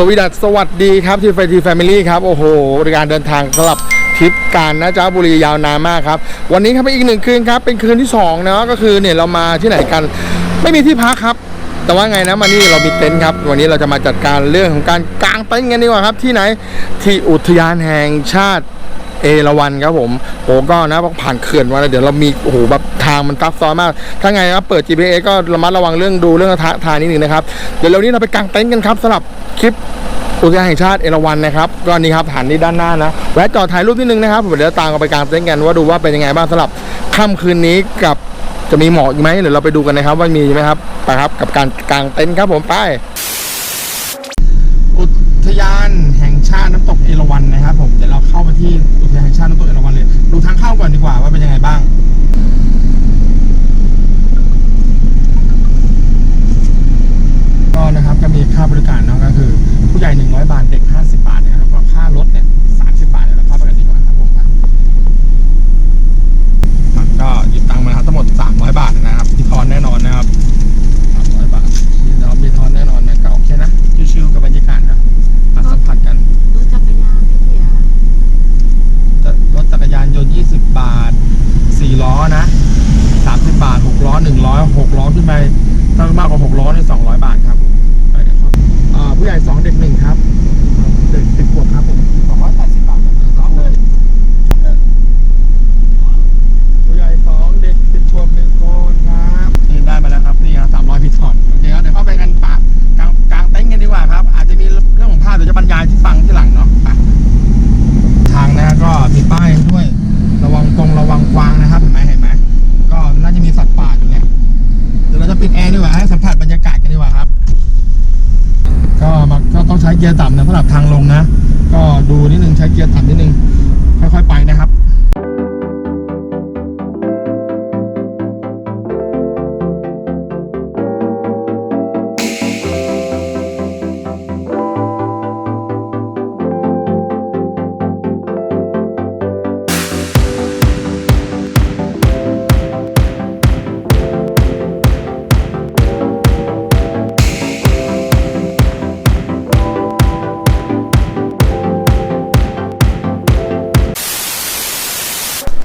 สวีดัสสวัสดีครับทีไฟทีแฟมิลี่ครับ โอ้โหบริการเดินทางสำหรับทริปการนะจ๊ะบุรียาวนานมากครับ วันนี้ครับเป็นอีกหนึ่งคืนครับ เป็นคืนที่2เนาะก็คือเนี่ยเรามาที่ไหนกัน ไม่มีที่พักครับ แต่ว่าไงนะมานี่เรามีเต็นท์ครับ วันนี้เราจะมาจัดการเรื่องของการกางเต็นท์กันดีกว่าครับ ที่ไหนที่อุทยานแห่งชาติ เอราวันครับผมโอ้ก็นะผ่านเขื่อนมาแล้วเดี๋ยวเรามีโอ้โหแบบทางมันซับซ้อนมาก ถ้าไงนะเปิด GPS ก็ระมัดระวังเรื่องดูเรื่องทางานิดนึงนะครับ เดี๋ยวเร็วนี้เราไปกางเต็นท์กันครับสำหรับคลิปอุทยานแห่งชาติเอราวันนะครับก็นี่ครับฐานนี้ด้านหน้านะแวะจอดถ่ายรูปนิดนึงนะครับเดี๋ยวตามกันไปกางเต็นท์กันว่าดูว่าเป็นยังไงบ้างสำหรับค่ำคืนนี้กับจะมีหมอกอีกไหมเดี๋ยวเราไปดูกันนะครับ ว่ามีไหมครับไปครับกับการกางเต็นท์ครับผมไป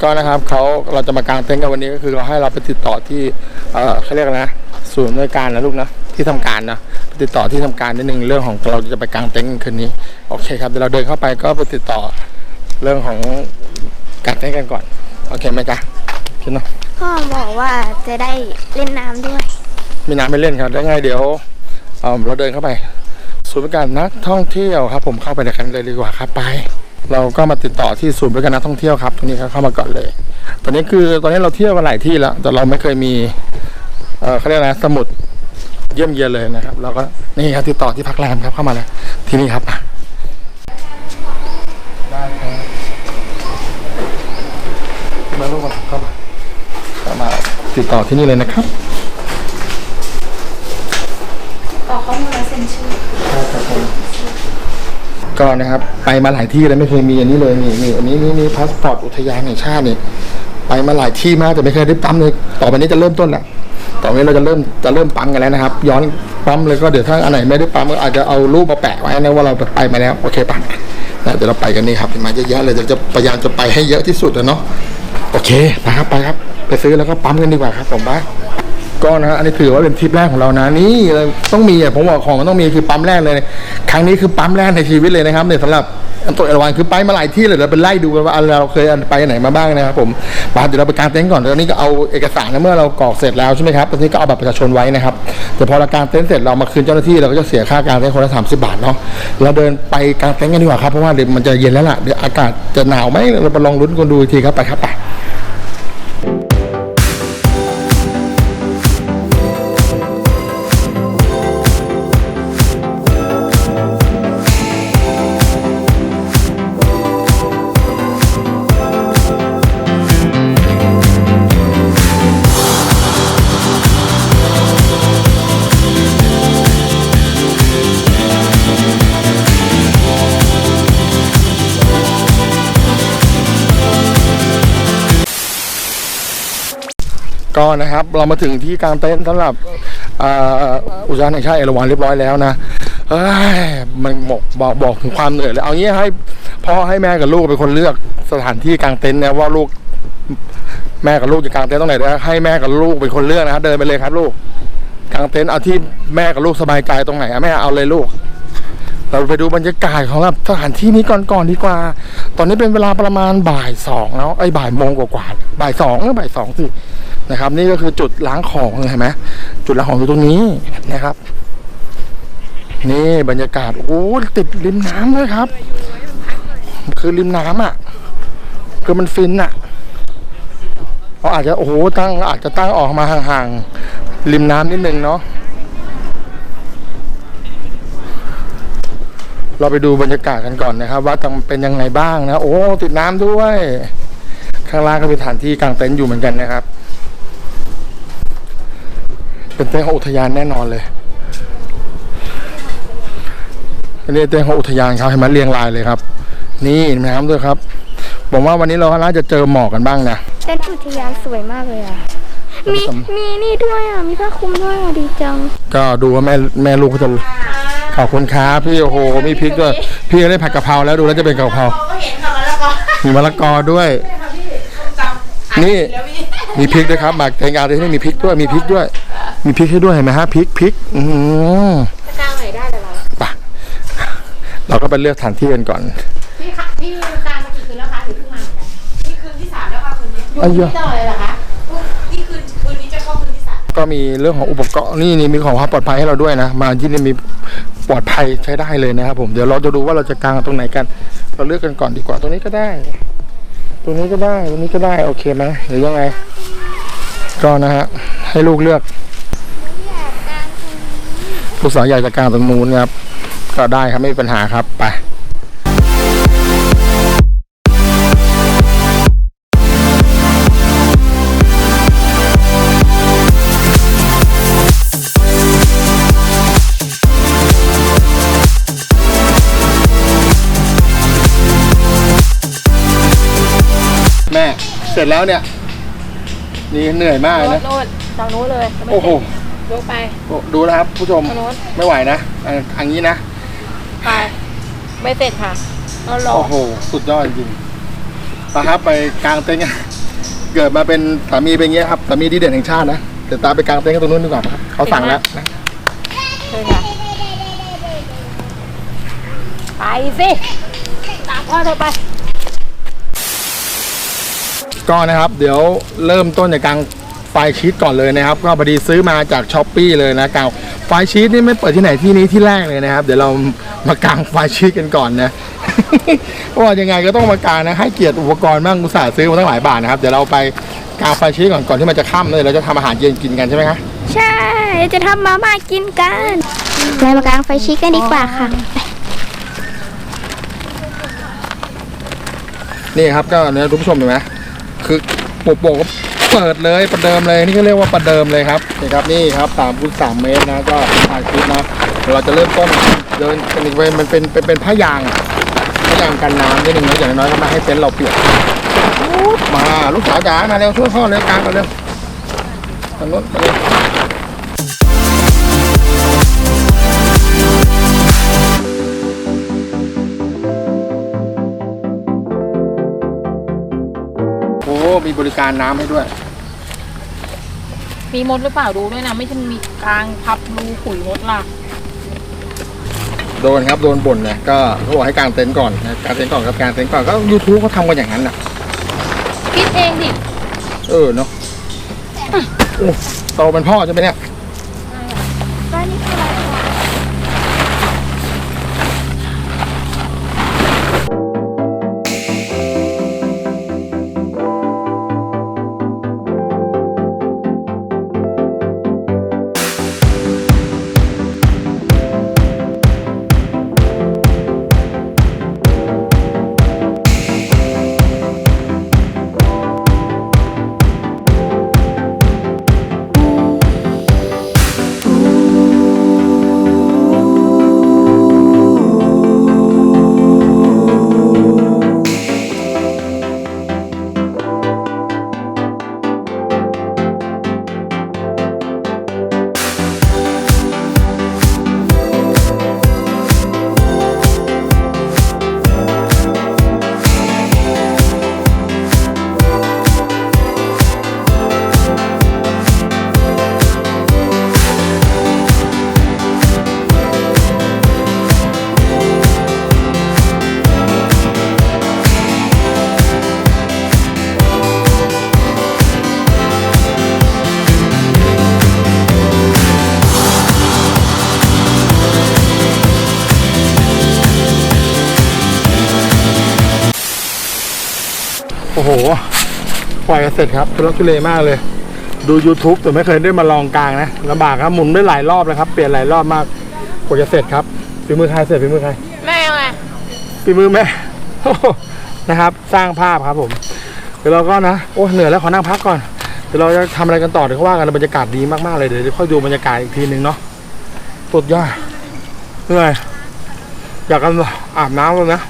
ก็นะครับเขาเราจะมากางเต็นท์กันวันนี้ก็คือเราให้เราไปติดต่อที่เออเขาเรียกอะไรนะศูนย์บริการนะลูกนะที่ทำการนะไปติดต่อที่ทำการนิดนึงเรื่องของเราจะไปกางเต็นท์กันคืนนี้โอเคครับเดี๋ยวเราเดินเข้าไปก็ไปติดต่อเรื่องของกางเต็นท์กันก่อนโอเคไหมจ๊ะพี่น้องพ่อบอกว่าจะได้เล่นน้ำด้วย มีน้ำไม่เล่นครับแล้วไงเดี๋ยวเอ่อเราเดินเข้าไปศูนย์บริการนักท่องเที่ยวครับ ผมเข้าไปในกันเลยดีกว่าครับไป เราก็มาติดต่อที่ศูนย์บริการนักท่องเที่ยวครับตรงนี้ครับเข้ามาก่อนเลย ตอนนี้คือตอนนี้เราเที่ยวกันหลายที่แล้ว แต่เราไม่เคยมีเออเขาเรียกอะไรสมุดเยี่ยมเยียนเลยนะครับ เราก็นี่ครับติดต่อที่พักแรมครับเข้ามาเลยที่นี่ครับได้ครับมาลูกมาเข้ามาเข้ามาติดต่อที่นี่เลยนะครับ ต่อข้อมูลและเซ็นชื่อ ก็นะครับ ไปมาหลายที่แล้วไม่เคยมีอันนี้เลยนี่นี่อันนี้นี่นี่พาสปอร์ตอุทยานแห่งชาตินี่ไปมาหลายที่มากแต่ไม่เคยได้ปั๊มเลยต่อไปนี้จะเริ่มต้นแหละต่อไปนี้เราจะเริ่มจะเริ่มปั๊มกันแล้วนะครับ ย้อนปั๊มเลยก็เดี๋ยวถ้าอันไหนไม่ได้ปั๊มก็อาจจะเอารูปมาแปะไว้นะว่าเราไปมาแล้วโอเคปะนะเดี๋ยวเราไปกันนี่ครับมาเยอะแยะเลยเดี๋ยวจะพยายามจะไปให้เยอะที่สุดนะเนาะโอเคไปครับไปครับ ไปซื้อแล้วก็ปั๊มกันดีกว่าครับผมบ้า ก็นะฮะอันนี้ถือว่าเป็นทริปแรกของเรานะนี่ต้องมีอะผมบอกของมันต้องมีคือปั๊มแรกเลย ครั้งนี้คือปั๊มแรกในชีวิตเลยนะครับเนี่ยสำหรับตัวเอราวันคือไปมาหลายที่เลยเราไปไล่ดูกันว่าเราเคยไปไหนมาบ้างนะครับผมปาเดี๋ยวเราไปกางเต็นท์ก่อนแล้วนี่ก็เอาเอกสารนะเมื่อเรากรอกเสร็จแล้วใช่ไหมครับตอนนี้ก็เอาบัตรประชาชนไว้นะครับแต่พอเรากางเต็นท์เสร็จเรามาคืนเจ้าหน้าที่เราก็จะเสียค่ากางเต็นท์คนละสามสิบบาทเนาะเราเดินไปกางเต็นท์กันดีกว่าครับเพราะว่าเดี๋ยวมันจะเย็นแล้วล่ะเดี๋ยวอากาศจะหนาวไหมเราไปลองลุ้นกันดูอีกทีครับไปครับไป นะครับ เรามาถึงที่กลางเต็นท์สำหรับอุทยานแห่งชาติเอราวัณเรียบร้อยแล้วนะเอ้ยมันบอกบอกบอกถึงความเหนื่อยเลยเอางี้ให้พ่อให้แม่กับลูกเป็นคนเลือกสถานที่กางเต็นท์นะว่าลูกแม่กับลูกจะกางเต็นท์ตรงไหนนะให้แม่กับลูกเป็นคนเลือกนะครับเดินไปเลยครับลูกกางเต็นท์เอาที่แม่กับลูกสบายใจตรงไหนอะแม่เอาเลยลูกเราไปดูบรรยากาศของสถานที่นี้ก่อนก่อนดีกว่า ตอนนี้เป็นเวลาประมาณบ่ายสองแล้วไอ้บ่ายโมงกว่าๆบ่ายสองหรือบ่ายสองสิ นะครับ นี่ก็คือจุดล้างของเห็นไหมจุดล้างของอยู่ตรงนี้นะครับ นี่บรรยากาศโอ้ติดริมน้ำเลยครับ คือริมน้ำอะ คือมันฟินอะเขาอาจจะโอ้โหตั้งอาจจะตั้งออกมาห่างๆริมน้ำนิดนึงเนาะเราไปดูบรรยากาศกันก่อนนะครับ ว่าต้องเป็นยังไงบ้างนะ โอ้ติดน้ำด้วย ข้างล่างก็เป็นสถานที่กางเต็นท์อยู่เหมือนกันนะครับ เป็นเต็นท์ของอุทยานแน่นอนเลยอันนี้เต็นท์ของอุทยานเขาให้มาเรียงรายเลยครับ นี่น้ำด้วยครับผมว่าวันนี้เราน่าจะเจอหมอกกันบ้างนะเต้นอุทยานสวยมากเลยอะมีมีนี่ด้วยอะมีผ้าคลุมด้วยอะดีจัง ก็ดูว่าแม่แม่ลูกเขาจะขอบคุณครับพี่โอ้โหมีพริกด้วยพี่ได้ผัดกะเพราแล้วดูแล้วจะเป็นกะเพราก็เห็นค่ะแล้วก็มีมะละกอด้วยจำนี่แล้วพี่ มีพริกด้วยครับหมักแตงกวาที่นี่มีพริกด้วยมีพริกด้วย มีพริกให้ด้วยเห็นไหมฮะพริกพริกอืมจะกลางไหนได้เลยเราไปเราก็ไปเลือกสถานที่กันก่อนพี่คะพี่กลางมากี่คืนแล้วคะหรือเพิ่งมาเหมือนกันนี่คืนที่สามแล้วค่ะคืนนี้อยู่อ้าวเยที่อะตลอดเลยเหรอคะนี่คืนคืนนี้จะเข้าคืนที่สามก็มีเรื่องของอุปกรณ์นี่นี่มีของความปลอดภัยให้เราด้วยนะ มาที่นี่มีปลอดภัยใช้ได้เลยนะครับผมเดี๋ยวเราจะดูว่าเราจะกางตรงไหนกัน เราเลือกกันก่อนดีกว่าตรงนี้ก็ได้ ตัวนี้ก็ได้ตัวนี้ก็ได้โอเคไหมหรือยังไง ก็นะฮะให้ลูกเลือกลูกสาวอยากจะกางตรงนู้นครับ ก็ได้ครับไม่มีปัญหาครับไป เสร็จแล้วเนี่ย นี่เหนื่อยมากเลยนะโน่นจากโน้นเลยโอ้โห ยกไป ดูนะครับ ผู้ชมทางโน้นไม่ไหวนะอันอันนี้นะ ไป ไม่เสร็จค่ะเรารอโอ้โห สุดยอดจริงๆไปครับไปกลางเต็นท์กันเกิดมาเป็นสามีเป็นอย่างเงี้ยครับสามีที่เด่นแห่งชาตินะเดี๋ยวตามไปกลางเต็นท์กันตรงนู้นดีกว่าครับเขาสั่งแล้วนะเชิญค่ะ ไปสิ ตามพ่อเธอไป ก็นะครับ เดี๋ยวเริ่มต้นจากกลางไฟชีตก่อนเลยนะครับ ก็พอดีซื้อมาจากช้อปปีเลยนะกลางไฟชีตนี่ไม่เปิดที่ไหนที่นี้ที่แรกเลยนะครับ เดี๋ยวเรามากางไฟชีตกันก่อนนะเพราะว่ายังไงก็ต้องมากางนะให้เกียรติอุปกรณ์บ้างอุตส่าห์ซื้อมาตั้งหลายบาทนะครับเดี๋ยวเราไปกางไฟชีตก่อนก่อนที่มันจะค่ำเลยเราจะทำอาหารเย็นกินกันใช่ไหมคะใช่จะทำมาม่ากินกันเรามากางไฟชิกกันดีกว่าค่ะนี่ครับก็เนี่ยคุณผู้ชมเห็นไหม คือโปะโปะเปิดเลยประเดิมเลยนี่ก็เรียกว่าประเดิมเลยครับนี่ครับนี่ครับสามคูณสามเมตรนะก็ถ่ายคลิปนะเราจะเริ่มต้นเดินกันอีกไปมันเป็นเป็นเป็นผ้ายางผ้ายางกันน้ำนิดนึงนะอย่างน้อยก็ไมาให้เต็นท์เราเปียกมาลูกสาวจ๋ามาเร็วช่วยพ่อเร็วกลางกันเร็วทางโน้นมาเร็ว บริการน้ำให้ด้วย มีมดหรือเปล่าดูด้วยนะ ไม่ใช่มีกลางพับรูขุยมดล่ะ โดนครับโดนบ่นเนี่ยก็เขาบอกให้กางเต็นท์ก่อนนะกางเต็นท์ก่อนกับกางเต็นท์ก่อนก็ยูทูบเขาทำกันอย่างนั้นน่ะ คิดเองดิ เออเนาะโอ้โตเป็นพ่อใช่ไหมเนี่ย โหปล่อยกันเสร็จครับทุลักทุเลมากเลย ดู YouTube แต่ไม่เคยได้มาลองกลางนะลำบากครับหมุนได้หลายรอบเลยครับ เปลี่ยนหลายรอบมากกว่าจะเสร็จครับฝีมือใครเสร็จฝีมือใครแม่ไงฝีมือแม่โอ้โหนะครับ สร้างภาพครับผม เดี๋ยวเราก็นะโอ้เหนื่อยแล้วขอนั่งพักก่อนเดี๋ยวเราจะทำอะไรกันต่อเดี๋ยวเขาว่ากันบรรยากาศดีมากๆเลยเดี๋ยวค่อยดูบรรยากาศอีกทีหนึ่งเนาะสุดยอดเหนื่อยอยากกันอาบน้ำเลยนะ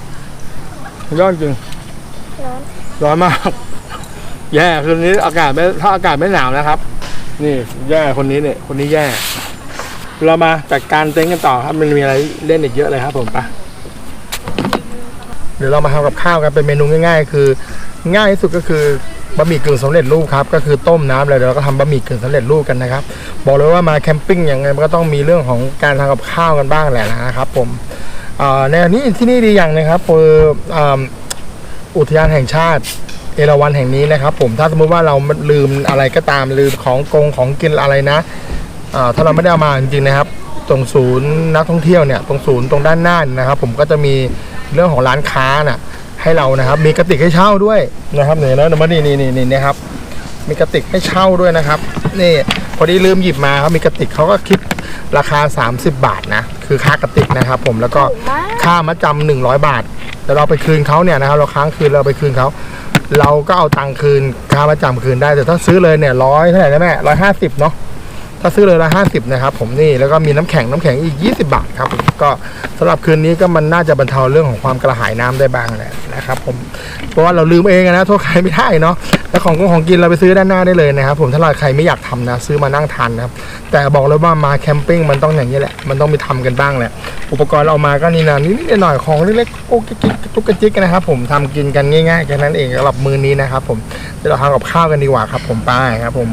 ยอดจริง ร้อนมาก แย่คืนนี้อากาศไม่ถ้าอากาศไม่หนาวนะครับ นี่แย่คนนี้เนี่ย คนนี้แย่ เรามาจัดการเต็นท์กันต่อครับมันมีอะไรเล่นอีกเยอะเลยครับผมไปเดี๋ยวเรามาทำกับข้าวกันเป็นเมนูง่าย ๆ คือ ง่ายที่สุดก็คือบะหมี่กึ่งสำเร็จรูปครับก็คือต้มน้ำเลยเดี๋ยวเราก็ทำบะหมี่กึ่งสำเร็จรูปกันนะครับบอกเลยว่ามาแคมปิ้งอย่างไงมันก็ต้องมีเรื่องของการทำกับข้าวกันบ้างแหละนะครับ ผมในอันนี้ที่นี่ดีอย่างนะครับคือ อ่าอุทยานแห่งชาติเอราวัณแห่งนี้นะครับ ผมถ้าสมมุติว่าเราลืมอะไรก็ตามลืมของกงของกินอะไรนะอ่าถ้าเราไม่ได้เอามาจริงๆนะครับ ตรงศูนย์นักท่องเที่ยวเนี่ยตรงศูนย์ตรงด้านหน้านี่นะครับ ผมก็จะมีเรื่องของร้านค้าน่ะให้เรานะครับ มีกระติกให้เช่าด้วยนะครับเนี่ยแล้วมานี่นี่นี่นี่นะครับ มีกระติกให้เช่าด้วยนะครับ นี่พอดีลืมหยิบมาครับมีกระติกเขาก็คิดราคา 30 บาทนะ คือค่ากระติกนะครับ ผมแล้วก็ถูกมากค่ามัดจำหนึ่งร้อยบาท แล้วเราไปคืนเขาเนี่ยนะครับเราค้างคืนเราไปคืนเขาเราก็เอาตังค์คืนค่ามัดจำคืนได้แต่ถ้าซื้อเลยเนี่ยร้อยเท่าไหร่นะแม่ร้อยห้าสิบเนาะ ถ้าซื้อเลยร้อยห้าสิบนะครับผมนี่แล้วก็มีน้ำแข็งน้ำแข็งอีก 20 บาทครับก็สำหรับคืนนี้ก็มันน่าจะบรรเทาเรื่องของความกระหายน้ำได้บ้างแหละนะครับผมเพราะว่าเราลืมเองนะโทษใครไม่ได้เนาะแล้วของของกินเราไปซื้อด้านหน้าได้เลยนะครับผมถ้าเราใครไม่อยากทำนะซื้อมานั่งทานนะครับแต่บอกเลยว่ามาแคมปิ้งมันต้องอย่างนี้แหละมันต้องมีทำกันบ้างแหละอุปกรณ์เรามาก็นี่นะนิดหน่อยของเล็กๆโอ้กิ๊กๆตุ๊กกระจิกนะครับผมทำกินกันง่ายๆแค่นั้นเองสำหรับมือนี้นะครับผมเดี๋ยวเราทำกับข้าวกันดีกว่าครับผมไปครับผม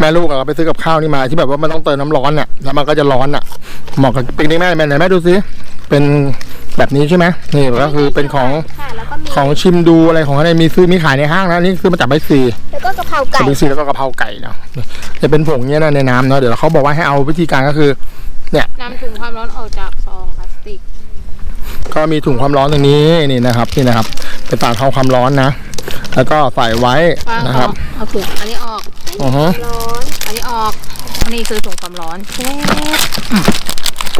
แม่ลูกอะไปซื้อกับข้าวนี่มาที่แบบว่ามันต้องเติมน้ำร้อนเนี่ยแล้วมันก็จะร้อนอะเหมาะกับปิกนิกแม่แม่ไหนแม่ดูซิเป็นแบบนี้ใช่ไหมนี่ก็คือเป็นของค่ะแล้วก็มีของชิมดูอะไรของอะไรมีซื้อมีขายในห้างนะนี่ซื้อมาจากไบซีแล้วก็กะเพราไก่จะเป็นซีแล้วก็กะเพราไก่เนาะจะเป็นผงเนี้ยนะในน้ำเนาะเดี๋ยวเขาบอกว่าให้เอาวิธีการก็คือนำถุงความร้อนออกจากซองพลาสติก ก็มีถุงความร้อนตรงนี้นี่นะครับนี่นะครับเป็นฝาทำความร้อนนะ แล้วก็ใส่ไว้วางนะอครัอบ กเอาถุงอันนี้ออก อือฮึร้อนอันนี้ออก นี่คือถุงความร้อนเช็ด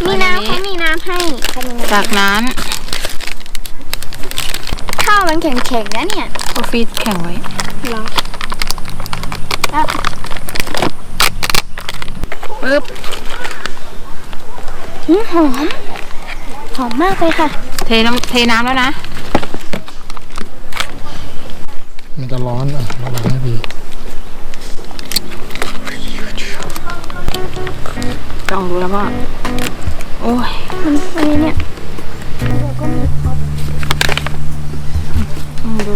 มีน้ำเขามีน้ำให้ทำยังไงจากนั้นข้าวมันแข็งๆนะเนี่ยเอาฟีดแข็งไว้ เหรอแล้วปึ๊บหืมหอมหอมมากเลยค่ะ เทน้ำเทน้ำแล้วนะ มันจะร้ อนอะระวังให้ดีลองดูแล้วว่าโอ้ย มันอันนี้เนี่ยแล้วก็มีท็อปลองดู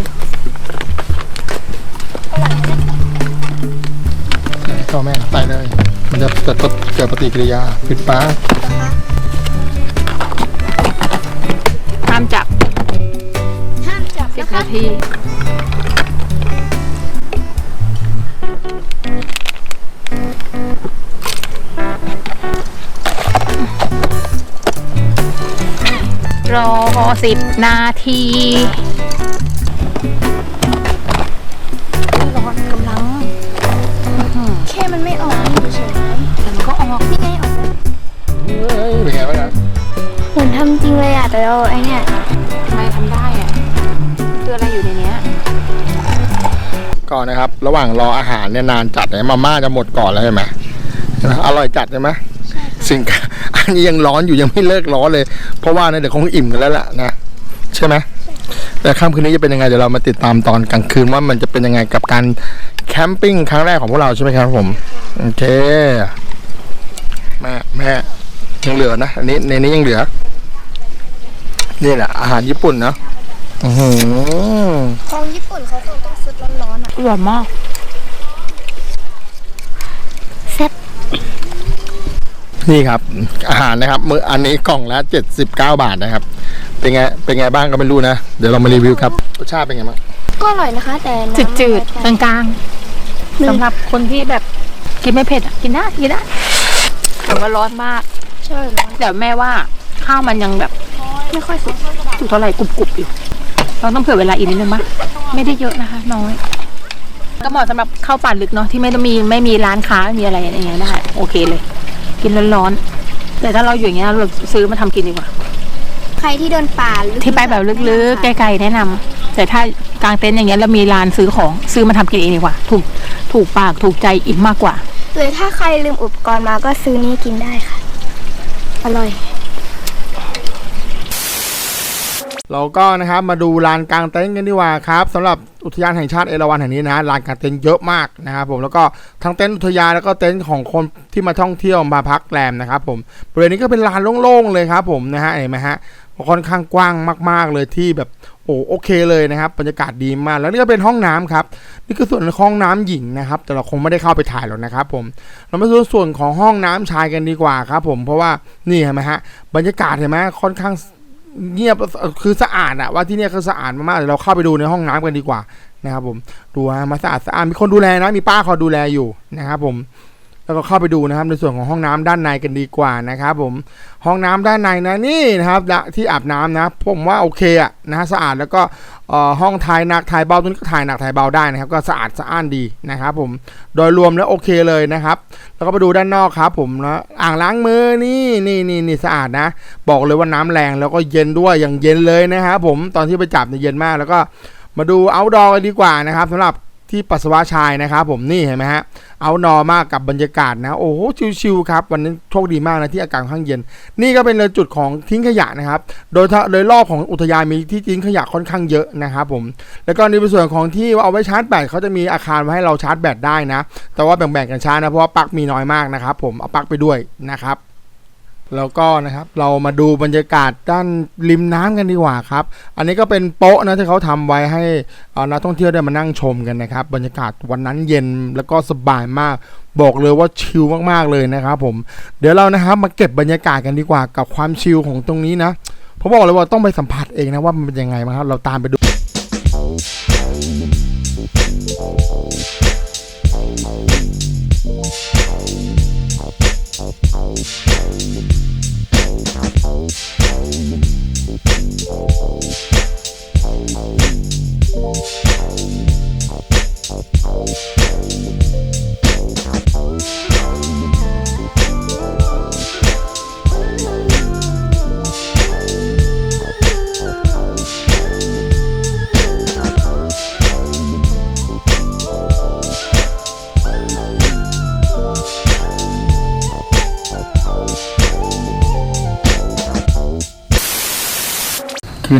ก็แม่ใส่เลย มันจะเกิดปฏิเกิดปฏิกิริยาปิดฟ้าห้ามจับห้ามจับสิบนะคะนาที รอสิบนาทีร้อนกำลังแค่มันไม่ออกนี่เฉยแต่มันก็ออกๆนี่ไงออกแล้วเฮ้ยเป็นไงบ้างนะเหมือนทำจริงเลยอะแต่เราไอเนี่ยทำไมทำได้อะคืออะไรอยู่ในเนี้ยก่อนนะครับ ระหว่างรออาหารเนี่ยนานจัดเนี่ยมาม่าจะหมดก่อนแล้วใช่ไหมใช่ไหมอร่อยจัดใช่ไหมสิ่ง อันนี้ยังร้อนอยู่ยังไม่เลิกร้อนเลย เพราะว่าเนี่ยเดี๋ยวคงอิ่มกันแล้วล่ะนะใช่ไหมใช่แต่ค่ำคืนนี้จะเป็นยังไงเดี๋ยวเรามาติดตามตอนกลางคืนว่ามันจะเป็นยังไงกับการแคมปิ้งครั้งแรกของพวกเราใช่ไหมครับผมโอเคแม่แม่ยังเหลือนะอันนี้ในนี้ยังเหลือนี่แหละอาหารญี่ปุ่นเนาะอือหือของญี่ปุ่นเขาคงต้องซุดร้อนๆอะอร่อยมากแซ่บ นี่ครับ อาหารนะครับมื้ออันนี้กล่องละ79บาทนะครับ เป็นไงเป็นไงบ้างก็ไม่รู้นะ เดี๋ยวเรามารีวิวครับรสชาติเป็นไงบ้างก็อร่อยนะคะ แต่น้ำจืดมันๆกลางๆสำหรับคนที่แบบกินไม่เผ็ดอะกินได้กินได้แต่ว่าร้อนมากใช่ร้อนแต่แม่ว่าข้าวมันยังแบบ ไม่ค่อยสุกสุกเท่าไหร่กรุบๆอยู่เราต้องเผื่อเวลาอีกนิดนึงมั้ยไม่ได้เยอะนะคะ น้อยก็เหมาะสำหรับข้าวป่าลึกเนาะที่ไม่ต้องมีไม่มีร้านค้าไม่มีอะไรอย่างเงี้ยได้โอเคเลย กินร้อนๆแต่ถ้าเราอยู่อย่างเงี้ยเราซื้อมาทำกินดีกว่า ใครที่เดินป่าลึกที่ไปแบบลึกๆไกลๆแนะนำแต่ถ้ากางเต็นท์อย่างเงี้ยแล้วมีร้านซื้อของซื้อมาทำกินเองดีกว่า ถูกถูกปากถูกใจอิ่มมากกว่า หรือถ้าใครลืมอุปกรณ์มาก็ซื้อนี้กินได้ค่ะ อร่อย เราก็นะครับมาดูลานกลางเต็นท์กันดีกว่าครับสำหรับอุทยานแห่งชาติเอราวัณแห่งนี้นะลานกลางเต็นท์เยอะมากนะครับผมแล้วก็ทั้งเต็นท์อุทยานแล้วก็เต็นท์ของคนที่มาท่องเที่ยวมาพักแรมนะครับผมบริเวณนี้ก็เป็นลานโล่งๆเลยครับผมนะฮะเห็นไหมฮะค่อนข้างกว้างมาก ๆเลยที่แบบโอ้โอเคเลยนะครับบรรยากาศดีมากแล้วนี่ก็เป็นห้องน้ำครับนี่คือส่วนของห้องน้ำหญิงนะครับ แต่เราคงไม่ได้เข้าไปถ่ายหรอกนะครับผมเรามาดูส่วนของห้องน้ำชายกันดีกว่าครับผมเพราะว่านี่เห็นไหมฮะบรรยากาศเห็นไหมค่อนข้าง เงียบคือสะอาดอะว่าที่เนี่ยคือสะอาดมากๆเดี๋ยวเราเข้าไปดูในห้องน้ำกันดีกว่านะครับผมดูฮะมาสะอาดสะอาดมีคนดูแลนะมีป้าคอยดูแลอยู่นะครับผม แล้วก็เข้าไปดูนะครับในส่วนของห้องน้ำด้านในกันดีกว่านะครับผมห้องน้ำด้านในนะนี่นะครับที่อาบน้ำนะผมว่าโอเคอะนะฮะสะอาดแล้วก็ห้องถ่ายหนักถ่ายเบาตัวนี้ก็ถ่ายหนักถ่ายเบาได้นะครับ ก็สะอาดสะอ้านดีนะครับผมโดยรวมแล้วโอเคเลยนะครับ แล้วก็ไปดูด้านนอกครับผมนะอ่างล้างมือนี่นี่นี่นี่สะอาดนะ บอกเลยว่าน้ำแรงแล้วก็เย็นด้วยอย่างเย็นเลยนะครับผมตอนที่ไปจับเนี่ยเย็นมากแล้วก็มาดูเอาดอกันดีกว่านะครับสำหรับ ที่ปัสสาวะชายนะครับผมนี่เห็นไหมฮะเอานอมากกับบรรยากาศนะโอ้โหชิวๆครับวันนี้โชคดีมากนะที่อากาศค่อนข้างเย็น นี่ก็เป็นจุดของทิ้งขยะนะครับ โดยโดยรอบของอุทยานมีที่ทิ้งขยะค่อนข้างเยอะนะครับผมแล้วก็ในส่วนของที่เอาไว้ชาร์จแบตเขาจะมีอาคารไว้ให้เราชาร์จแบตได้นะ แต่ว่าแบ่งๆกันชาร์จนะเพราะว่าปลั๊กมีน้อยมากนะครับผมเอาปลั๊กไปด้วยนะครับ แล้วก็นะครับเรามาดูบรรยากาศด้านริมน้ำกันดีกว่าครับ อันนี้ก็เป็นโป๊ะนะที่เขาทำไว้ให้นักท่องเที่ยวได้มานั่งชมกันนะครับ บรรยากาศวันนั้นเย็นแล้วก็สบายมากบอกเลยว่าชิลมากๆเลยนะครับผมเดี๋ยวเรานะครับมาเก็บบรรยากาศกันดีกว่ากับความชิลของตรงนี้นะผมบอกเลยว่าต้องไปสัมผัสเองนะว่ามันเป็นยังไงมาครับเราตามไปดู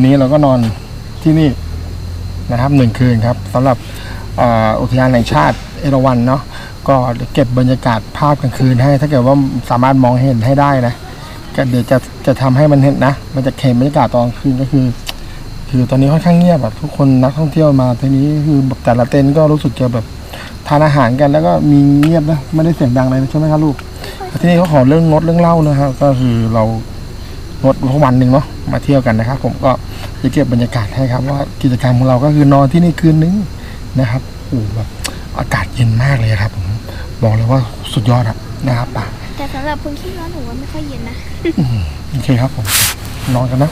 นนี้เราก็นอนที่นี่นะครับหนึ่งคืนครับสำหรับอุทยานแห่งชาติเอราวัณเนาะก็เก็บบรรยากาศภาพกลางคืนให้ถ้าเกิดว่าสามารถมองเห็นให้ได้นะก็เดี๋ยวจะจะทำให้มันเห็นนะ มันจะเห็นบรรยากาศตอนคืนก็คือ คือตอนนี้ค่อนข้างเงียบแบบทุกคนนักท่องเที่ยวมาทีนี้คือแบบแต่ละเต็นท์ก็รู้สึกจะแบบทานอาหารกันแล้วก็มีเงียบนะไม่ได้เสียงดังเลยใช่ไหมครับลูกที่นี่เขาขอเรื่องงดเรื่องเล้านะครับก็คือเรางดเพราวันหนึ่งเนาะมาเที่ยวกันนะครับ ผมก็ จะเก็บบรรยากาศให้ครับ ว่ากิจกรรมของเราก็คือนอนที่นี่คืนนึงนะครับโอ้โหแบบอากาศเย็นมากเลยครับผมบอกเลยว่าสุดยอดอะนะครับป่ะแต่สำหรับคนที่ร้อนหนูว่าไม่ค่อยเย็นนะโอเคครับผมนอนกันนะ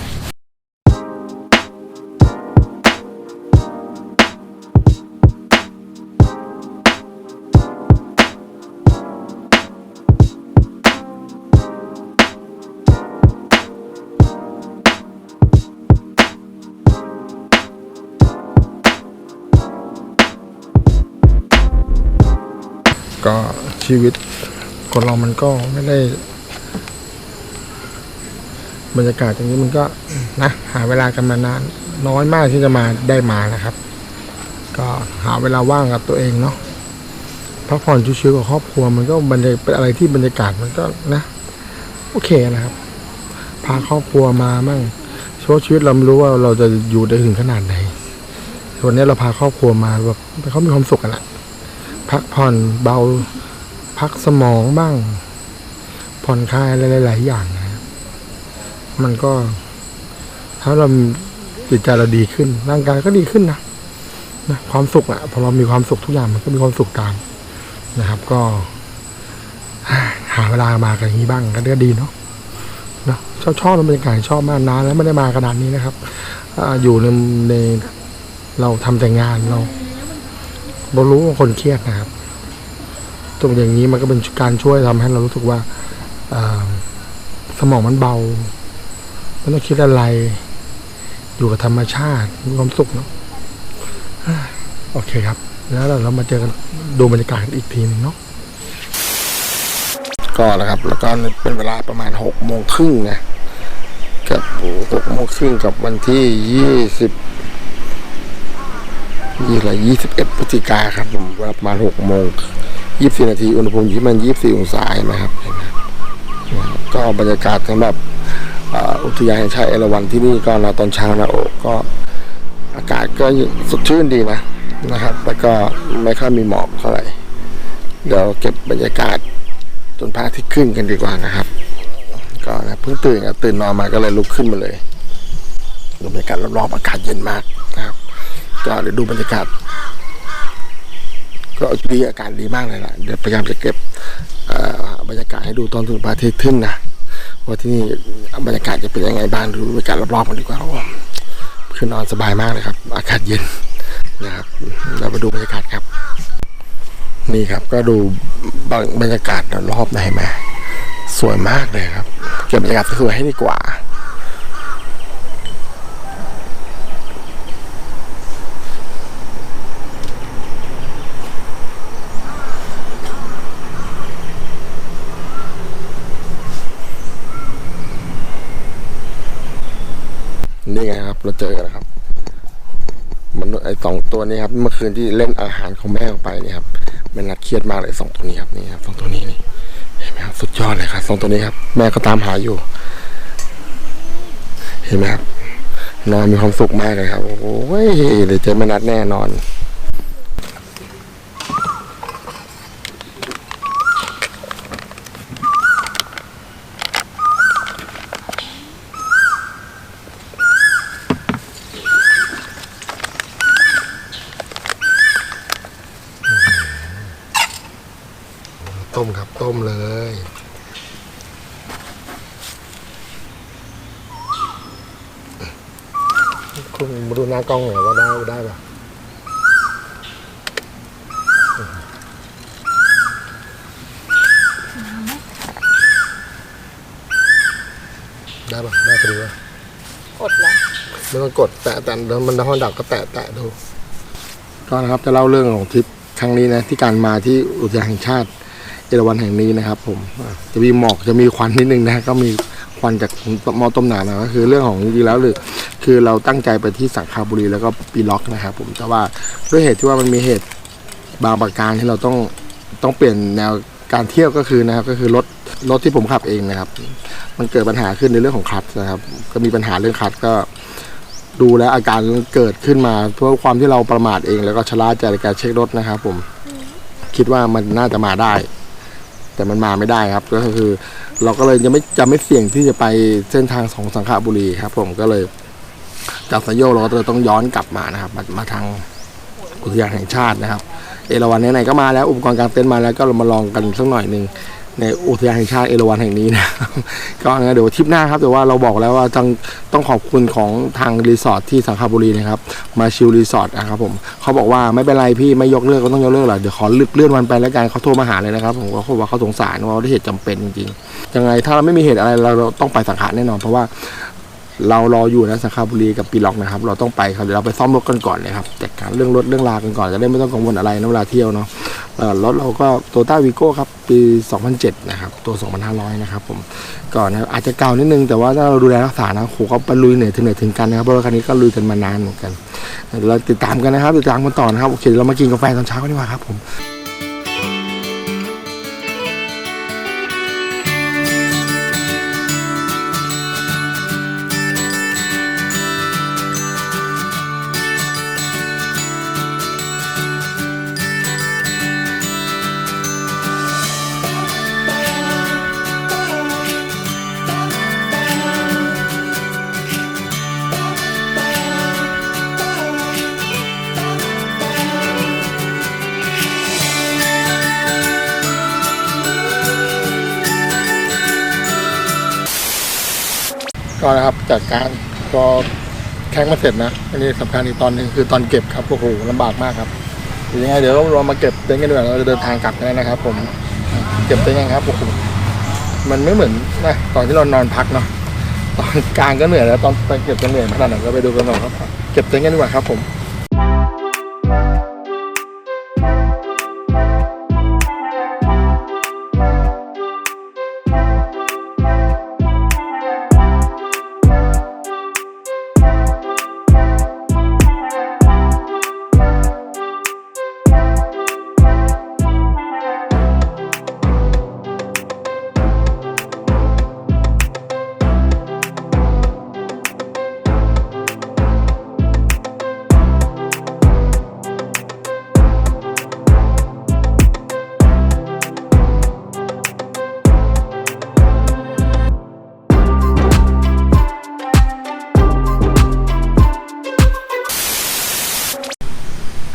ชีวิตคนเรามันก็ไม่ได้ บรรยากาศอย่างนี้มันก็นะหาเวลากันมานาน น้อยมากที่จะมาได้มานะครับ ก็หาเวลาว่างกับตัวเองเนาะพักผ่อนชิวๆกับครอบครัวมันก็บรรยากเป็นอะไรที่บรรยากาศมันก็นะ โอเคนะครับ พาครอบครัวมามั่งชีวิตชีวิตเราไม่รู้ว่าเราจะอยู่ได้ถึงขนาดไหนวันนี้เราพาครอบครัวมาแบบเขามีความสุขกันละพักผ่อนเบา พักสมองบ้าง ผ่อนคลายอะไรหลาย ๆ อย่างนะมันก็ ถ้าเราจิตใจเราดีขึ้น ร่างกายก็ดีขึ้นนะนะความสุขอะพอเรามีความสุขทุกอย่างมันก็มีความสุขตามนะครับ ก็ หาเวลามากันอย่างนี้บ้างก็ดีเนาะเนาะชอบชอบบรรยากาศชอบมากนานแล้วไม่ได้มาขนาดนี้นะครับออยู่ในในเราทำแต่งานเราเรารู้ว่าคนเครียดนะครับ ตรงอย่างนี้มันก็เป็นการช่วยทำให้เรารู้สึกว่าสมองมันเบาไม่ต้องคิดอะไร อยู่กับธรรมชาติมีความสุขเนาะโอเคครับ แล้วเรามาเจอกันดูบรรยากาศอีกทีหนึงเนาะก็นะครับ แล้วก็เป็นเวลาประมาณหกโมงครึ่งนะกับหกโมงครึ่งกับวันที่ยี่สิบยี่อะไรยี่สิบเอ็ดพฤศจิกาครับผมประมาณหกโมง ยี่สิบนาทีอุณหภูมิอยู่ที่มันยี่สิบองศาเห็นไหมครับก็บรรยากาศสำหรับอุทยานแห่งชาติเอราวัณที่นี่ก็นะตอนเช้านะโอ้ก็อากาศก็สดชื่นดีนะนะครับแล้วก็ไม่ค่อยมีหมอกเท่าไหร่เดี๋ยวเก็บบรรยากาศจนพระอาทิตย์ขึ้นกันดีกว่านะครับ ก็นะเพิ่งตื่นตื่นนอนมาก็เลยลุกขึ้นมาเลยดูบรรยากาศรอบๆอากาศเย็นมากนะครับ ก็เดี๋ยวดูบรรยากาศ ก็ดีอากาศดีมากเลยล่ะ เดี๋ยวพยายามจะเก็บบรรยากาศให้ดูตอนถึงพระอาทิตย์ขึ้นนะว่าที่นี่บรรยากาศจะเป็นยังไงบ้างดูบรรยากาศรอบๆกันดีกว่าโอ้คือนอนสบายมากเลยครับ อากาศเย็นนะครับ เรามาดูบรรยากาศครับ นี่ครับก็ดูบรรยากาศรอบๆได้ไหมสวยมากเลยครับ เก็บบรรยากาศสวยให้ดีกว่า นี่ไงครับ เราเจอกันะครับ มันไอสองตัวนี้ครับ เมื่อคืนที่เล่นอาหารของแม่ออกไปนี่ครับมันนัดเครียดมากเลยสองตัวนี้ครับนี่ครับสองตัวนี้นี่เห็นไหมครับสุดยอดเลยครับสองตัวนี้ครับ แม่ก็ตามหาอยู่ เห็นไหมครับนอนมีความสุขมากเลยครับ โอ้ยเดี๋ยวเจอแม่นัดแน่นอน ต้มครับ ต้มเลยคุณมาดูหน้ากล้องหน่อยว่าได้ได้ปะได้ปะได้พอดีปะ กดแล้ว ไม่ต้องกด แตะแต่เดี๋ยวมันห้องดับก็แตะแตะดูก็นะครับจะเล่าเรื่องของทริปครั้งนี้นะที่การมาที่อุทยานแห่งชาติเอราวัณแห่งนี้นะครับ ผมจะมีหมอกจะมีควันนิดนึงนะก็มีควันจากหม้อต้มน้ำนะก็คือเรื่องของจริงแล้วหรือคือเราตั้งใจไปที่สังขบุรีแล้วก็ปีล็อกนะครับ ผมแต่ว่าด้วยเหตุที่ว่ามันมีเหตุบางประการที่เราต้องต้องเปลี่ยนแนวการเที่ยวก็คือนะครับก็คือรถรถที่ผมขับเองนะครับ มันเกิดปัญหาขึ้นในเรื่องของคลัตนะครับ ก็มีปัญหาเรื่องคลัตก็ ดูแลอาการเกิดขึ้นมาเพราะความที่เราประมาทเองแล้วก็ชะล่าใจในการเช็ครถนะครับ ผม คิดว่ามันน่าจะมาได้ แต่มันมาไม่ได้ครับ ก็คือ เราก็เลยจะไม่จะไม่เสี่ยงที่จะไปเส้นทางของสังขบุรีครับ ผมก็เลยจากสยโยเราก็เลยต้องย้อนกลับมานะครับ มามาทางอุทยานแห่งชาตินะครับ เอราวัณไหนๆก็มาแล้วอุปกรณ์กางเต็นท์มาแล้วก็เรามาลองกันสักหน่อยหนึ่ง ในอุทยานแห่งชาติเอราวัณแห่งนี้นะก็งั้นเดี๋ยวทริปหน้าครับแต่ว่าเราบอกแล้วว่าต้องต้องขอบคุณของทางรีสอร์ทที่สังขบุรีนะครับ มาชิลรีสอร์ทนะครับผมเขาบอกว่าไม่เป็นไรพี่ไม่ยกเลิกก็ต้องยกเลิกหรอกเดี๋ยวขอเลื่อนวันไปแล้วกันเขาโทรมาหาเลยนะครับผมก็เขาบอกว่าเขาสงสารว่าด้วยเหตุจำเป็นจริงๆยังไงถ้าเราไม่มีเหตุอะไรเราต้องไปสังขารแน่นอน เพราะว่าเรารออยู่นะสังขบุรีกับปีล็อกนะครับ เราต้องไปครับเดี๋ยวเราไปซ่อมรถกันก่อนเลยครับจัดการเรื่องรถเรื่องรากันก่อนจะได้ไม่ต้องกังวลอะไรนเวลาเที่ยวเนาะ รถเราก็โตต้าวีโก้ครับ ปี 2007 นะครับ ตัว 2,500 นะครับผมก่อนนะอาจจะเก่านิดนึง แต่ว่าถ้าเราดูแลรักษานะโหเขาไปลุยเหนื่อยถึงเหนื่อยถึงกันนะครับเพราะรถคันนี้ก็ลุยกันมานานเหมือนกันเราติดตามกันนะครับติดตามกันต่อนะครับโอเคเรามากินกาแฟตอนเช้ากันดีกว่าครับผม ก็นะครับจากการก็แข้งมาเสร็จนะอันนี้สำคัญอีกตอนหนึ่งคือตอนเก็บครับโอ้โหลำบากมากครับเดี๋ยวยังไงเดี๋ยวเรามาเก็บเต็นท์กันดีกว่าเราจะเดินทางกลับกันแล้วนะครับ ผมเก็บเต็นท์กันครับโอ้โหมันไม่เหมือนนะตอนที่เรานอนพักเนาะตอนกลางก็เหนื่อยแล้วตอนตอนเก็บจะเหนื่อยขนาดไหนก็ไปดูกันหน่อยครับ เก็บเต็นท์กันดีกว่าครับผม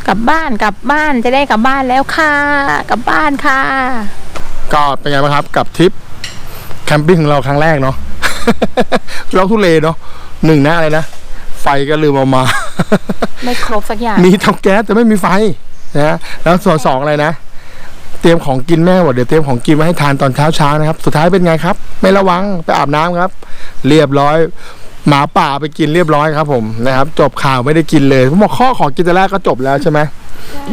กลับบ้านกลับบ้านจะได้กลับบ้านแล้วค่ะ กลับบ้านค่ะ ก็เป็นไงบ้างครับกับทริปแคมปิ้งของเราครั้งแรกเนาะ เราทุเลเนาะหนึ่งนะอะไรนะ ไฟก็ลืมเอามา ไม่ครบสักอย่าง มีเตาแก๊สแต่ไม่มีไฟนะแล้วส่วนสองอะไรนะ เตรียมของกินแม่บอกเดี๋ยวเตรียมของกินไว้ให้ทานตอนเช้าเช้าๆนะครับ สุดท้ายเป็นไงครับ ไม่ระวังไปอาบน้ำครับ เรียบร้อย หมาป่าไปกินเรียบร้อยครับผมนะครับ จบข่าวไม่ได้กินเลยผมบอกข้อขอกินแต่แรกก็จบแล้วใช่ไหม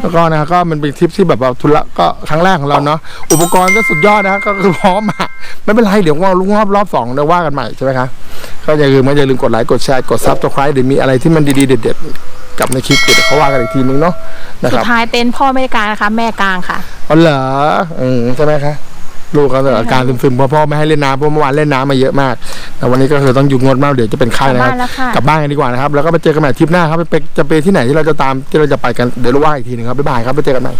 แล้วก็นะครับก็มันเป็นทริปที่แบบว่าทุละก็ครั้งแรกของเราเนาะอุปกรณ์ก็สุดยอดนะก็คือพร้อมอะไม่เป็นไรเดี๋ยวว่าลุงรอบรอบสองเดี๋ยวว่ากันใหม่ใช่ไหมครับก็อย่าลืมอย่าลืมกดไลค์กดแชร์กดซับสไครต์เดี๋ยวมีอะไรที่มันดีๆเด็ดๆกับในคลิปเดี๋ยวเขาว่ากันอีกทีนึงเนาะนะคสุรัดบท้ายเต็นท์พ่อไม่ได้กลางนะคะ แม่กลางค่ะอ๋อเหรออืมใช่ไหมคะ ลูกเขาเกิดอาการซึมๆเพราะพ่อไม่ให้เล่นน้ำเพราะเมื่อวานเล่นน้ำมาเยอะมากแต่วันนี้ก็คือต้องหยุดงดมากเดี๋ยวจะเป็นไข้นะครับกลับบ้านแล้วค่ะกลับบ้านกันดีกว่านะครับแล้วก็ไปเจอกันใหม่ทริปหน้าครับไปจะไปที่ไหนที่เราจะตามที่เราจะไปกันเดี๋ยวเราว่าอีกทีหนึงครับบ๊ายบายครับไปเจอกันใหม่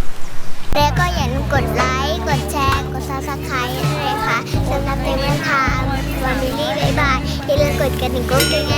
แล้วก็อย่าลืมกดไลค์กดแชร์กด subscribe ด้วยค่ะสำหรับเต็มทางวันนี้บ๊ายบายอย่าลืมกดกระดิ่งกุ้งด้วย